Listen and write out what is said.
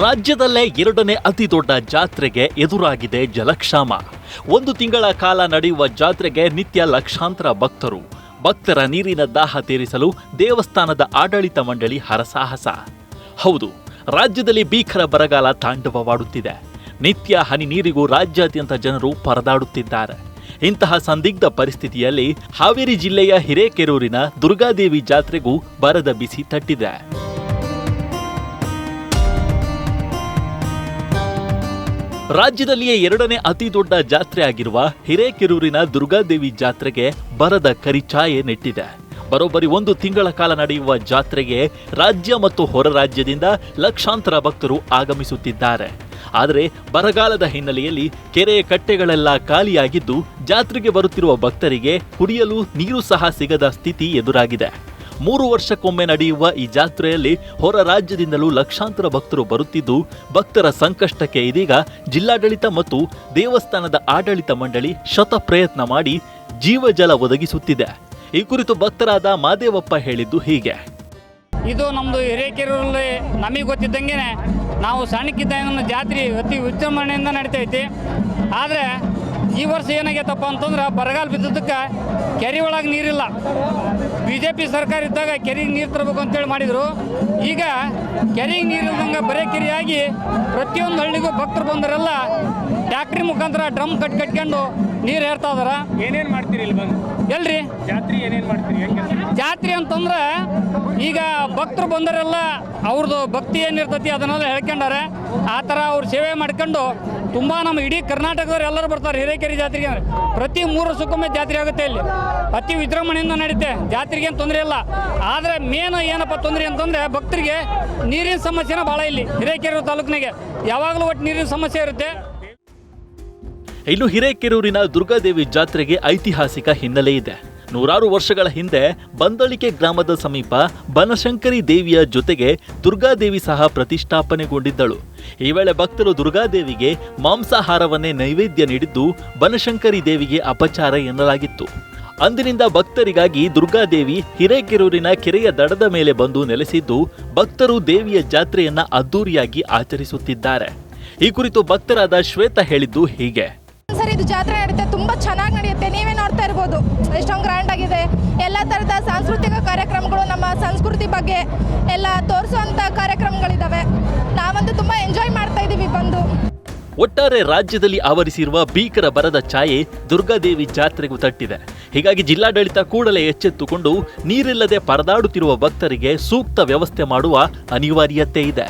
ರಾಜ್ಯದಲ್ಲೇ ಎರಡನೇ ಅತಿ ದೊಡ್ಡ ಜಾತ್ರೆಗೆ ಎದುರಾಗಿದೆ ಜಲಕ್ಷಾಮ. ಒಂದು ತಿಂಗಳ ಕಾಲ ನಡೆಯುವ ಜಾತ್ರೆಗೆ ನಿತ್ಯ ಲಕ್ಷಾಂತರ ಭಕ್ತರು. ಭಕ್ತರ ನೀರಿನ ದಾಹ ತೀರಿಸಲು ದೇವಸ್ಥಾನದ ಆಡಳಿತ ಮಂಡಳಿ ಹರಸಾಹಸ. ಹೌದು, ರಾಜ್ಯದಲ್ಲಿ ಭೀಕರ ಬರಗಾಲ ತಾಂಡವವಾಡುತ್ತಿದೆ. ನಿತ್ಯ ಹನಿ ನೀರಿಗೂ ರಾಜ್ಯಾದ್ಯಂತ ಜನರು ಪರದಾಡುತ್ತಿದ್ದಾರೆ. ಇಂತಹ ಸಂದಿಗ್ಧ ಪರಿಸ್ಥಿತಿಯಲ್ಲಿ ಹಾವೇರಿ ಜಿಲ್ಲೆಯ ಹಿರೇಕೆರೂರಿನ ದುರ್ಗಾದೇವಿ ಜಾತ್ರೆಗೂ ಬರದ ಬಿಸಿ ತಟ್ಟಿದೆ. ರಾಜ್ಯದಲ್ಲಿಯೇ ಎರಡನೇ ಅತಿ ದೊಡ್ಡ ಜಾತ್ರೆ ಆಗಿರುವ ಹಿರೇಕೆರೂರಿನ ದುರ್ಗಾದೇವಿ ಜಾತ್ರೆಗೆ ಬರದ ಕರಿಛಾಯೆ ನೆಟ್ಟಿದೆ. ಬರೋಬ್ಬರಿ ಒಂದು ತಿಂಗಳ ಕಾಲ ನಡೆಯುವ ಜಾತ್ರೆಗೆ ರಾಜ್ಯ ಮತ್ತು ಹೊರ ರಾಜ್ಯದಿಂದ ಲಕ್ಷಾಂತರ ಭಕ್ತರು ಆಗಮಿಸುತ್ತಿದ್ದಾರೆ. ಆದರೆ ಬರಗಾಲದ ಹಿನ್ನೆಲೆಯಲ್ಲಿ ಕೆರೆಯ ಕಟ್ಟೆಗಳೆಲ್ಲ ಖಾಲಿಯಾಗಿದ್ದು ಜಾತ್ರೆಗೆ ಬರುತ್ತಿರುವ ಭಕ್ತರಿಗೆ ಕುಡಿಯಲು ನೀರು ಸಹ ಸಿಗದ ಸ್ಥಿತಿ ಎದುರಾಗಿದೆ. ಮೂರು ವರ್ಷಕ್ಕೊಮ್ಮೆ ನಡೆಯುವ ಈ ಜಾತ್ರೆಯಲ್ಲಿ ಹೊರ ರಾಜ್ಯದಿಂದಲೂ ಲಕ್ಷಾಂತರ ಭಕ್ತರು ಬರುತ್ತಿದ್ದು, ಭಕ್ತರ ಸಂಕಷ್ಟಕ್ಕೆ ಇದೀಗ ಜಿಲ್ಲಾಡಳಿತ ಮತ್ತು ದೇವಸ್ಥಾನದ ಆಡಳಿತ ಮಂಡಳಿ ಶತ ಪ್ರಯತ್ನ ಮಾಡಿ ಜೀವಜಲ ಒದಗಿಸುತ್ತಿದೆ. ಈ ಕುರಿತು ಭಕ್ತರಾದ ಮಾದೇವಪ್ಪ ಹೇಳಿದ್ದು ಹೀಗೆ. ಇದು ನಮ್ಮದು ಹಿರೇಕೆರೂರಲ್ಲಿ ನಮಗೆ ಗೊತ್ತಿದ್ದಂಗೆ ನಾವು ಸಣ್ಣಕ್ಕಿದ್ದ ಜಾತ್ರೆ ಅತಿ ವಿಜೃಂಭಣೆಯಿಂದ ನಡೀತೈತಿ. ಆದರೆ ಈ ವರ್ಷ ಏನಾಗೈತಪ್ಪ ಅಂತಂದ್ರೆ ಬರಗಾಲ ಬಿದ್ದದಕ್ಕೆ ಕೆರೆ ಒಳಗೆ ನೀರಿಲ್ಲ. ಬಿ ಜೆ ಪಿ ಸರ್ಕಾರ ಇದ್ದಾಗ ಕೆರೆಗೆ ನೀರು ತರಬೇಕು ಅಂತೇಳಿ ಮಾಡಿದರು. ಈಗ ಕೆರೆಗೆ ನೀರು ಇಲ್ದಂಗೆ ಬರೇ ಕೆರೆಯಾಗಿ ಪ್ರತಿಯೊಂದು ಹಳ್ಳಿಗೂ ಭಕ್ತರು ಬಂದರೆಲ್ಲ ಟ್ಯಾಕ್ಟ್ರಿ ಮುಖಾಂತರ ಡ್ರಮ್ ಕಟ್ ಕಟ್ಕೊಂಡು ನೀರು ಹೇರ್ತಾ ಇದಾರ. ಏನೇನು ಮಾಡ್ತೀರಿ ಇಲ್ಲಿ ಬಂದು? ಎಲ್ರಿ? ಜಾತ್ರೆ ಏನೇನು ಮಾಡ್ತೀರಿ? ಜಾತ್ರೆ ಅಂತಂದ್ರೆ ಈಗ ಭಕ್ತರು ಬಂದರೆಲ್ಲ ಅವ್ರದ್ದು ಭಕ್ತಿ ಏನಿರ್ತೈತಿ ಅದನ್ನೆಲ್ಲ ಹೇಳ್ಕೊಂಡಾರೆ. ಆ ಥರ ಅವ್ರು ಸೇವೆ ಮಾಡ್ಕೊಂಡು ತುಂಬ ನಮ್ಮ ಇಡೀ ಕರ್ನಾಟಕದವ್ರು ಎಲ್ಲರೂ ಬರ್ತಾರೆ, ಹಿರೇಕೆರೆ ಜಾತ್ರೆಗೆ. ಪ್ರತಿ ಮೂರು ವರ್ಷಕ್ಕೊಮ್ಮೆ ಜಾತ್ರೆ ಆಗುತ್ತೆ ಇಲ್ಲಿ. ಅತಿ ವಿಜೃಂಭಣೆಯಿಂದ ನಡೆಯುತ್ತೆ ಜಾತ್ರೆಗೆ ಏನು ತೊಂದರೆ ಇಲ್ಲ. ಆದರೆ ಮೇನ್ ಏನಪ್ಪ ತೊಂದರೆ ಅಂತಂದರೆ ಭಕ್ತರಿಗೆ ನೀರಿನ ಸಮಸ್ಯೆನ ಭಾಳ ಇಲ್ಲಿ, ಹಿರೇಕೆರೆ ತಾಲೂಕಿನಾಗೆ. ಯಾವಾಗಲೂ ಒಟ್ಟು ನೀರಿನ ಸಮಸ್ಯೆ ಇರುತ್ತೆ. ಇನ್ನು ಹಿರೇಕೆರೂರಿನ ದುರ್ಗಾದೇವಿ ಜಾತ್ರೆಗೆ ಐತಿಹಾಸಿಕ ಹಿನ್ನೆಲೆ ಇದೆ. ನೂರಾರು ವರ್ಷಗಳ ಹಿಂದೆ ಬಂದಳಿಕೆ ಗ್ರಾಮದ ಸಮೀಪ ಬನಶಂಕರಿ ದೇವಿಯ ಜೊತೆಗೆ ದುರ್ಗಾದೇವಿ ಸಹ ಪ್ರತಿಷ್ಠಾಪನೆಗೊಂಡಿದ್ದಳು. ಈ ವೇಳೆ ಭಕ್ತರು ದುರ್ಗಾದೇವಿಗೆ ಮಾಂಸಾಹಾರವನ್ನೇ ನೈವೇದ್ಯ ನೀಡಿದ್ದು ಬನಶಂಕರಿ ದೇವಿಗೆ ಅಪಚಾರ ಎನ್ನಲಾಗಿತ್ತು. ಅಂದಿನಿಂದ ಭಕ್ತರಿಗಾಗಿ ದುರ್ಗಾದೇವಿ ಹಿರೇಕೆರೂರಿನ ಕೆರೆಯ ದಡದ ಮೇಲೆ ಬಂದು ನೆಲೆಸಿದ್ದು ಭಕ್ತರು ದೇವಿಯ ಜಾತ್ರೆಯನ್ನ ಅದ್ದೂರಿಯಾಗಿ ಆಚರಿಸುತ್ತಿದ್ದಾರೆ. ಈ ಕುರಿತು ಭಕ್ತರಾದ ಶ್ವೇತ ಹೇಳಿದ್ದು ಹೀಗೆ. ಸರ್, ಇದು ಜಾತ್ರೆ ನಡೆಯುತ್ತೆ ತುಂಬಾ ಚೆನ್ನಾಗಿ ನಡೆಯುತ್ತೆ, ನೀವೇ ನೋಡ್ತಾ ಇರ್ಬೋದು. ಎಷ್ಟೊಂದು ಗ್ರ್ಯಾಂಡ್ ಆಗಿದೆ. ಎಲ್ಲ ಥರದ ಸಾಂಸ್ಕೃತಿಕ ಕಾರ್ಯಕ್ರಮಗಳು ನಮ್ಮ ಸಂಸ್ಕೃತಿ ಬಗ್ಗೆ ಎಲ್ಲ ತೋರಿಸುವಂಥ ಕಾರ್ಯಕ್ರಮಗಳಿದ್ದಾವೆ ನಾವಂತೂ ತುಂಬ ಎಂಜಾಯ್ ಮಾಡ್ತಾ ಇದ್ದೀವಿ ಬಂದು. ಒಟ್ಟಾರೆ ರಾಜ್ಯದಲ್ಲಿ ಆವರಿಸಿರುವ ಭೀಕರ ಬರದ ಛಾಯೆ ದುರ್ಗಾದೇವಿ ಜಾತ್ರೆಗೂ ತಟ್ಟಿದೆ. ಹೀಗಾಗಿ ಜಿಲ್ಲಾಡಳಿತ ಕೂಡಲೇ ಎಚ್ಚೆತ್ತುಕೊಂಡು ನೀರಿಲ್ಲದೆ ಪರದಾಡುತ್ತಿರುವ ಭಕ್ತರಿಗೆ ಸೂಕ್ತ ವ್ಯವಸ್ಥೆ ಮಾಡುವ ಅನಿವಾರ್ಯತೆ ಇದೆ.